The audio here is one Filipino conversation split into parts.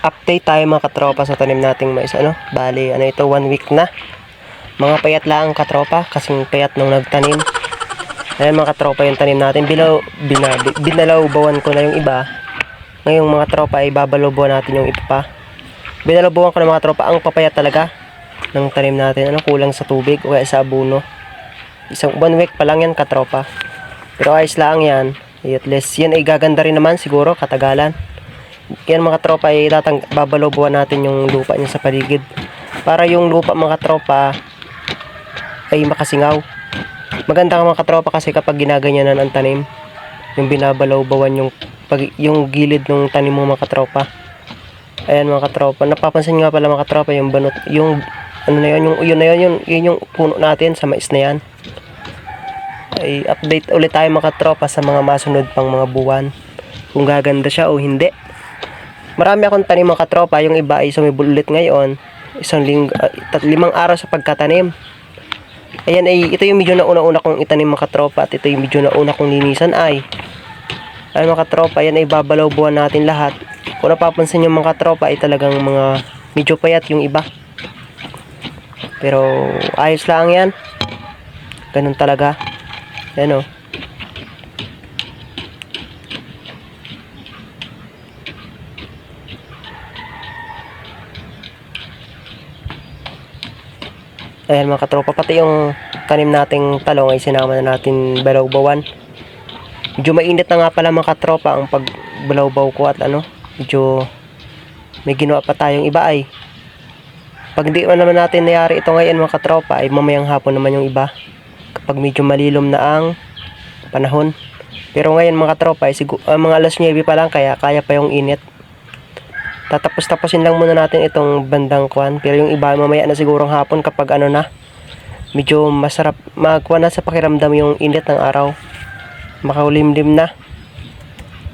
update tayo mga katropa sa tanim nating mais. Ano? Bali ano ito? One week na. Mga payat lang katropa kasing payat nung nagtanim. Ayan mga katropa yung tanim natin. Bilaw bina, binalawbawan ko na yung iba. Ngayong mga tropa ay babalawbawan natin yung iba pa. Binalawbawan ko na mga tropa ang papayat talaga ng tanim natin. Ano kulang sa tubig o kaya sa abuno. Isang one week pa lang yan katropa. Pero ayos lang yan. At least yan ay gaganda rin naman siguro katagalan yan mga tropa ay tatang babalobuhan natin yung lupa niya sa paligid. Para yung lupa mga tropa ay makasingaw. Maganda nga mga tropa kasi kapag ginaganyanan ang tanim yung binabalawbawan yung pag, yung gilid ng tanim mo mga tropa. Ayan mga tropa napapansin nga pala mga tropa yung banot yung ano na yun yung yun na yun yun, yun yung puno natin sa mais na yan. Ay update ulit tayo mga tropa sa mga masunod pang mga buwan. Kung gaganda siya o hindi Marami akong tanim mga katropa, yung iba ay sumibol ulit ngayon. Isang linggo, ah, tat, limang araw sa pagkatanim. Ayan ay, ito yung medyo na una-una kong itanim mga katropa at ito yung medyo na una kong linisan ay. Ay mga katropa, yan ay babalaw buwan natin lahat. Kung napapansin yung mga katropa ay talagang mga medyo payat yung iba. Pero ayos lang yan. Ganun talaga. Yan o. Ayan mga katropa, pati yung tanim nating talong ay sinama na natin balawbawan. Medyo mainit na nga pala mga katropa ang pagbalawbaw ko at ano, medyo may ginawa pa tayong iba ay. Pag hindi man naman natin nayari ito ngayon mga katropa ay mamayang hapon naman yung iba. Kapag medyo malilom na ang panahon. Pero ngayon mga katropa ay sigu- ah, mga alas 9 pa lang kaya kaya pa yung init. Tatapos-tapusin lang muna natin itong bandang kwan. Pero yung iba mamaya na sigurong hapon kapag ano na. Medyo masarap magkuha na sa pakiramdam yung init ng araw. Makaulimlim na.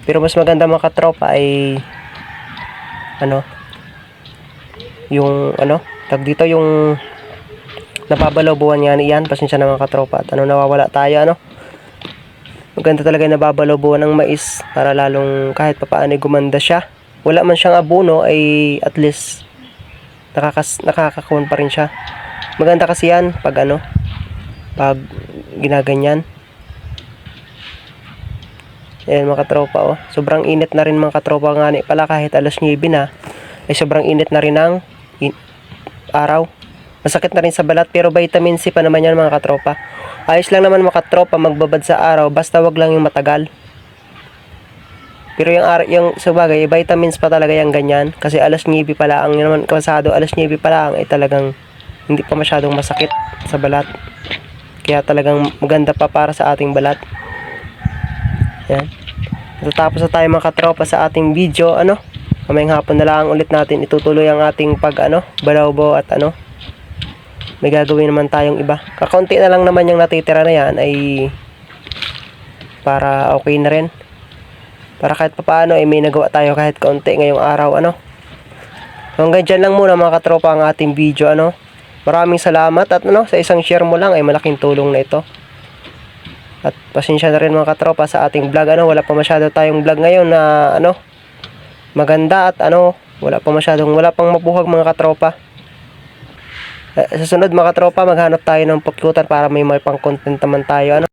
Pero mas maganda mga katropa ay ano yung ano tag dito yung nababalabuhan yan yan pasensya na mga katropa at ano nawawala tayo ano maganda talaga yung nababalabuhan ng mais para lalong kahit papaano gumanda siya wala man siyang abuno ay at least nakakas nakakakuha pa rin siya maganda kasi yan pag ano pag ginaganyan Ayan mga katropa oh. Sobrang init na rin mga katropa nga ni pala kahit alas 9 na. Ay sobrang init na rin ang in- araw. Masakit na rin sa balat pero vitamin C pa naman yan mga katropa. Ayos lang naman mga katropa magbabad sa araw basta wag lang yung matagal. Pero yung, yung sa bagay, vitamins pa talaga yung ganyan. Kasi alas 9 pa lang, yun naman kasado, alas 9 pa lang ay talagang hindi pa masyadong masakit sa balat. Kaya talagang maganda pa para sa ating balat. Yan. Natapos na tayo mga katropa sa ating video, ano? Mamayang hapon na lang ulit natin itutuloy ang ating pag, ano, balawbo at ano. May gagawin naman tayong iba. Kakaunti na lang naman yung natitira na yan ay para okay na rin. Para kahit papaano ay may nagawa tayo kahit kaunti ngayong araw, ano. So hanggang dyan lang muna mga katropa ang ating video, ano. Maraming salamat at ano, sa isang share mo lang ay malaking tulong na ito. At pasensya na rin mga katropa sa ating vlog. Ano, wala pa masyado tayong vlog ngayon na ano, maganda at ano, wala pa masyadong, wala pang mabuhag mga katropa. Eh, sa sunod mga katropa, maghanap tayo ng pukyutan para may may pang content naman tayo. Ano?